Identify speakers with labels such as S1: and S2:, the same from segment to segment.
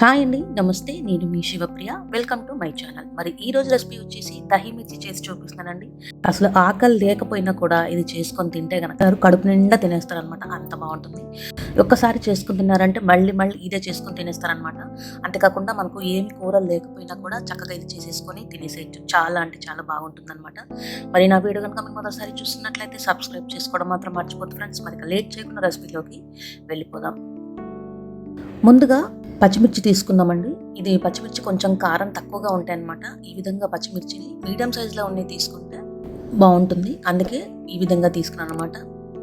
S1: Hi అండి నమస్తే నేను మీ Shivapriya. Welcome to my channel మరి ఈ రోజు రెసిపీ వచ్చేసి దహి మిర్చి చేసి చూపిస్తానండి అసలు ఆకలి లేకపోయినా కూడా ఇది చేసుకొని తింటే కనుక కడుపు నిండా తినేస్తారు అనమాట అంత బాగుంటుంది. ఒక్కసారి చేసుకుని తిన్నారంటే మళ్ళీ మళ్ళీ ఇదే చేసుకొని తినేస్తారనమాట అంతేకాకుండా మనకు ఏమి కూరలు లేకపోయినా కూడా చక్కగా ఇది చేసేసుకొని తినేసేయచ్చు. చాలా అంటే చాలా బాగుంటుంది అనమాట మరి నా వీడియో కనుక మీరు మొదటిసారి చూస్తున్నట్లయితే సబ్స్క్రైబ్ చేసుకోవడం మాత్రం మర్చిపోతుంది ఫ్రెండ్స్ మరి లేట్ చేయకుండా రెసిపీలోకి వెళ్ళిపోదాం. ముందుగా పచ్చిమిర్చి తీసుకుందామండి ఇది పచ్చిమిర్చి కొంచెం కారం తక్కువగా ఉంటాయి అన్నమాట ఈ విధంగా పచ్చిమిర్చిని మీడియం సైజులో ఉన్నవి తీసుకుంటే బాగుంటుంది. అందుకే ఈ విధంగా తీసుకున్నాను అనమాట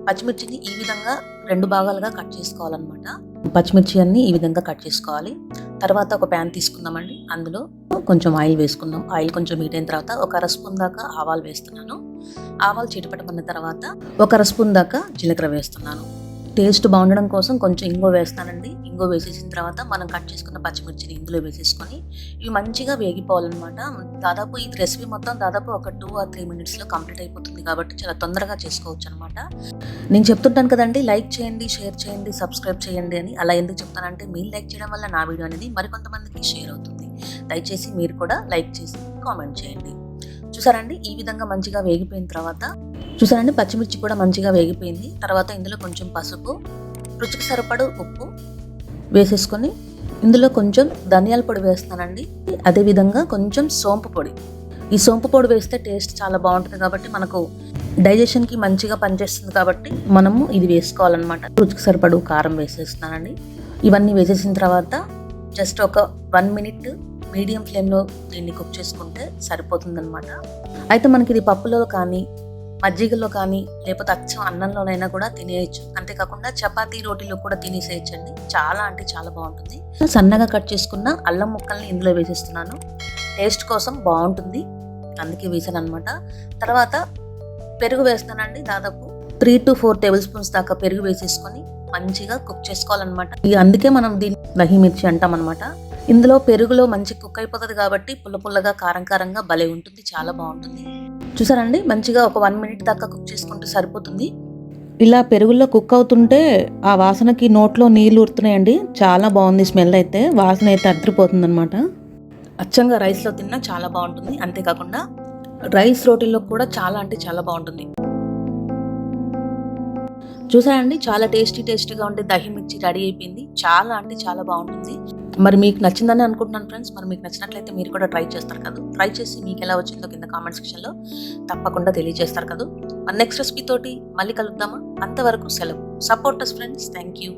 S1: పచ్చిమిర్చిని ఈ విధంగా రెండు భాగాలుగా కట్ చేసుకోవాలన్నమాట. పచ్చిమిర్చి అన్ని ఈ విధంగా కట్ చేసుకోవాలి. తర్వాత ఒక ప్యాన్ తీసుకుందామండి. అందులో కొంచెం ఆయిల్ వేసుకుందాం. ఆయిల్ కొంచెం హీట్ అయిన తర్వాత ఒక అర స్పూన్ దాకా ఆవాలు వేస్తున్నాను. ఆవాలు చిటపటమన్న తర్వాత ఒక అర స్పూన్ దాకా జీలకర్ర వేస్తున్నాను. టేస్ట్ బాగుండడం కోసం కొంచెం ఇంగో వేస్తానండి. ఇంగో వేసేసిన తర్వాత మనం కట్ చేసుకున్న పచ్చిమిర్చిని ఇందులో వేసేసుకొని ఇవి మంచిగా వేగిపోవాలన్నమాట. దాదాపు ఈ రెసిపీ మొత్తం దాదాపు ఒక టూ ఆర్ త్రీ మినిట్స్లో కంప్లీట్ అయిపోతుంది కాబట్టి చాలా తొందరగా చేసుకోవచ్చు అనమాట నేను చెప్తుంటాను కదండి లైక్ చేయండి షేర్ చేయండి సబ్స్క్రైబ్ చేయండి అని. అలా ఎందుకు చెప్తానంటే మీరు లైక్ చేయడం వల్ల నా వీడియో అనేది మరికొంతమందికి షేర్ అవుతుంది. దయచేసి మీరు కూడా లైక్ చేసి కామెంట్ చేయండి. చూసారండి ఈ విధంగా మంచిగా వేగిపోయిన తర్వాత చూసారండి? పచ్చిమిర్చి కూడా మంచిగా వేగిపోయింది. తర్వాత ఇందులో కొంచెం పసుపు రుచికి సరిపడు ఉప్పు వేసేసుకొని ఇందులో కొంచెం ధనియాల పొడి వేస్తానండి అదేవిధంగా కొంచెం సోంపు పొడి. ఈ సోంపు పొడి వేస్తే టేస్ట్ చాలా బాగుంటుంది కాబట్టి మనకు డైజెషన్కి మంచిగా పనిచేస్తుంది కాబట్టి మనము ఇది వేసుకోవాలన్నమాట. రుచికి సరిపడు కారం వేసేస్తున్నానండి. ఇవన్నీ వేసేసిన తర్వాత జస్ట్ ఒక వన్ మినిట్ మీడియం ఫ్లేమ్లో దీన్ని కుక్ చేసుకుంటే సరిపోతుందన్నమాట. అయితే మనకి ఇది పప్పులో కానీ మజ్జిగలో కానీ లేకపోతే అచ్చం అన్నంలోనైనా కూడా తినేయచ్చు. అంతేకాకుండా చపాతీ రోటీలో కూడా తినేసేయచ్చండి. చాలా అంటే చాలా బాగుంటుంది. సన్నగా కట్ చేసుకున్న అల్లం ముక్కల్ని ఇందులో వేసేస్తున్నాను. టేస్ట్ కోసం బాగుంటుంది. అందుకే వేసాను అనమాట తర్వాత పెరుగు వేస్తానండి దాదాపు three to four tablespoons దాకా పెరుగు వేసేసుకొని మంచిగా కుక్ చేసుకోవాలన్నమాట. ఇక అందుకే మనం దీన్ని దహి మిర్చి అంటాం అనమాట ఇందులో పెరుగులో మంచి కుక్ అయిపోతుంది కాబట్టి పుల్ల పుల్లగా కారం కారంగా భలే ఉంటుంది. చాలా బాగుంటుంది. చూసారండి? మంచిగా ఒక వన్ మినిట్ దాకా కుక్ చేసుకుంటే సరిపోతుంది. ఇలా పెరుగుల్లో కుక్ అవుతుంటే ఆ వాసనకి నోట్లో నీళ్ళు ఊరుతున్నాయండి. చాలా బాగుంది స్మెల్ అయితే. వాసన అయితే అద్దరిపోతుంది అనమాట అచ్చంగా రైస్లో తిన్నా చాలా బాగుంటుంది. అంతేకాకుండా రైస్ రోటీల్లో కూడా చాలా అంటే చాలా బాగుంటుంది. చూసారండి? చాలా టేస్టీ టేస్టీగా ఉంటే దహి మిర్చి రెడీ అయిపోయింది. చాలా అంటే చాలా బాగుంటుంది. మరి మీకు నచ్చిందని అనుకుంటున్నాను ఫ్రెండ్స్ మరి మీకు నచ్చినట్లయితే మీరు కూడా ట్రై చేస్తారు కదా. ట్రై చేసి మీకు ఎలా వచ్చిందో కింద కామెంట్ సెక్షన్లో తప్పకుండా తెలియజేస్తారు కదా. మన నెక్స్ట్ రెసిపీ తోటి మళ్ళీ కలుద్దామా? అంతవరకు సెలవు. Supporters friends thank you